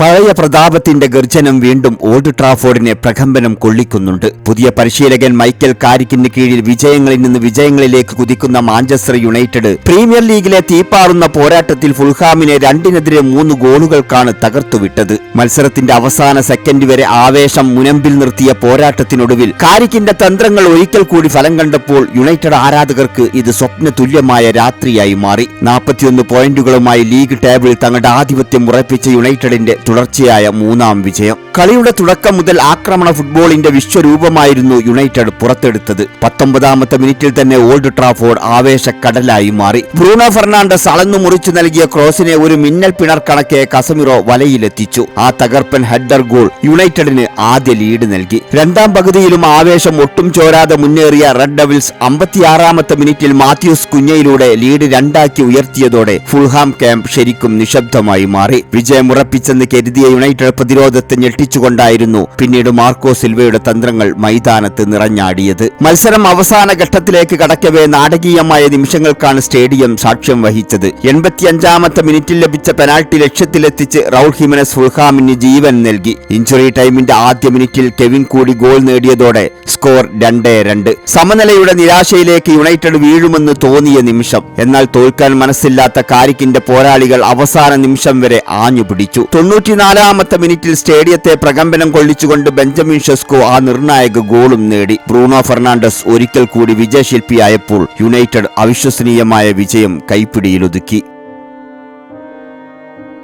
പഴയ പ്രതാപത്തിന്റെ ഗർജനം വീണ്ടും ഓൾഡ് ട്രാഫോർഡിനെ പ്രകമ്പനം കൊള്ളിക്കുന്നുണ്ട്. പുതിയ പരിശീലകൻ മൈക്കൽ കാരിക്കിന് കീഴിൽ വിജയങ്ങളിൽ നിന്ന് വിജയങ്ങളിലേക്ക് കുതിക്കുന്ന മാഞ്ചസ്റ്റർ യുണൈറ്റഡ് പ്രീമിയർ ലീഗിലെ തീപ്പാറുന്ന പോരാട്ടത്തിൽ ഫുൾഹാമിനെ രണ്ടിനെതിരെ മൂന്ന് ഗോളുകൾക്കാണ് തകർത്തുവിട്ടത്. മത്സരത്തിന്റെ അവസാന സെക്കൻഡ് വരെ ആവേശം മുനമ്പിൽ നിർത്തിയ പോരാട്ടത്തിനൊടുവിൽ കാരിക്കിന്റെ തന്ത്രങ്ങൾ ഒരിക്കൽ കൂടി ഫലം കണ്ടപ്പോൾ യുണൈറ്റഡ് ആരാധകർക്ക് ഇത് സ്വപ്ന തുല്യമായ രാത്രിയായി മാറി. നാൽപ്പത്തിയൊന്ന് പോയിന്റുകളുമായി ലീഗ് ടേബിളിൽ തങ്ങളുടെ ആധിപത്യം ഉറപ്പിച്ച യുണൈറ്റഡിന്റെ തുടർച്ചയായ മൂന്നാം വിജയം. കളിയുടെ തുടക്കം മുതൽ ആക്രമണ ഫുട്ബോളിന്റെ വിശ്വരൂപമായിരുന്നു യുണൈറ്റഡ് പുറത്തെടുത്തത്. പത്തൊമ്പതാമത്തെ മിനിറ്റിൽ തന്നെ ഓൾഡ് ട്രാഫോർഡ് ആവേശക്കടലായി മാറി. ബ്രൂണോ ഫെർണാണ്ടസ് അളന്നു മുറിച്ചു നൽകിയ ക്രോസിനെ ഒരു മിന്നൽ പിണർ കണക്കെ കസമിറോ വലയിലെത്തിച്ചു. ആ തകർപ്പൻ ഹെഡർ ഗോൾ യുണൈറ്റഡിന് ആദ്യ ലീഡ് നൽകി. രണ്ടാം പകുതിയിലും ആവേശം ഒട്ടും ചോരാതെ മുന്നേറിയ റെഡ് ഡെവിൾസ് അമ്പത്തിയാറാമത്തെ മിനിറ്റിൽ മാത്യൂസ് കുഞ്ഞയിലൂടെ ലീഡ് രണ്ടാക്കി ഉയർത്തിയതോടെ ഫുൾഹാം ക്യാമ്പ് ശരിക്കും നിശബ്ദമായി മാറി. വിജയമുറപ്പിച്ചെന്ന് കരുതിയ യുണൈറ്റഡ് പ്രതിരോധത്തെ ഞെട്ടിച്ചുകൊണ്ടായിരുന്നു പിന്നീട് മാർക്കോ സിൽവയുടെ തന്ത്രങ്ങൾ മൈതാനത്ത് നിറഞ്ഞാടിയത്. മത്സരം അവസാന ഘട്ടത്തിലേക്ക് കടക്കവേ നാടകീയമായ നിമിഷങ്ങൾക്കാണ് സ്റ്റേഡിയം സാക്ഷ്യം വഹിച്ചത്. എൺപത്തിയഞ്ചാമത്തെ മിനിറ്റിൽ ലഭിച്ച പെനാൾട്ടി ലക്ഷ്യത്തിലെത്തിച്ച് റൗൾ ഹിമനസ് ഫുൾഹാമിന് ജീവൻ നൽകി. ഇഞ്ചുറി ടൈമിന്റെ ആദ്യ മിനിറ്റിൽ കെവിൻ കൂടി ഗോൾ നേടിയതോടെ സ്കോർ രണ്ടേ രണ്ട്. സമനിലയുടെ നിരാശയിലേക്ക് യുണൈറ്റഡ് വീഴുമെന്ന് തോന്നിയ നിമിഷം എന്നാൽ തോൽക്കാൻ മനസ്സില്ലാത്ത കാരിക്കിന്റെ പോരാളികൾ അവസാന നിമിഷം വരെ ആഞ്ഞു പിടിച്ചു തൊണ്ണൂറ്റിനാലാമത്തെ മിനിറ്റിൽ സ്റ്റേഡിയത്തെ പ്രകമ്പനം കൊള്ളിച്ചുകൊണ്ട് ബെഞ്ചമിൻ ഷെസ്കോ ആ നിർണായക ഗോളും നേടി. ബ്രൂണോ ഫെർണാണ്ടസ് ഒരിക്കൽ കൂടി വിജയശില്പിയായപ്പോൾ യുണൈറ്റഡ് അവിശ്വസനീയമായ വിജയം കൈപ്പിടിയിലൊതുക്കി.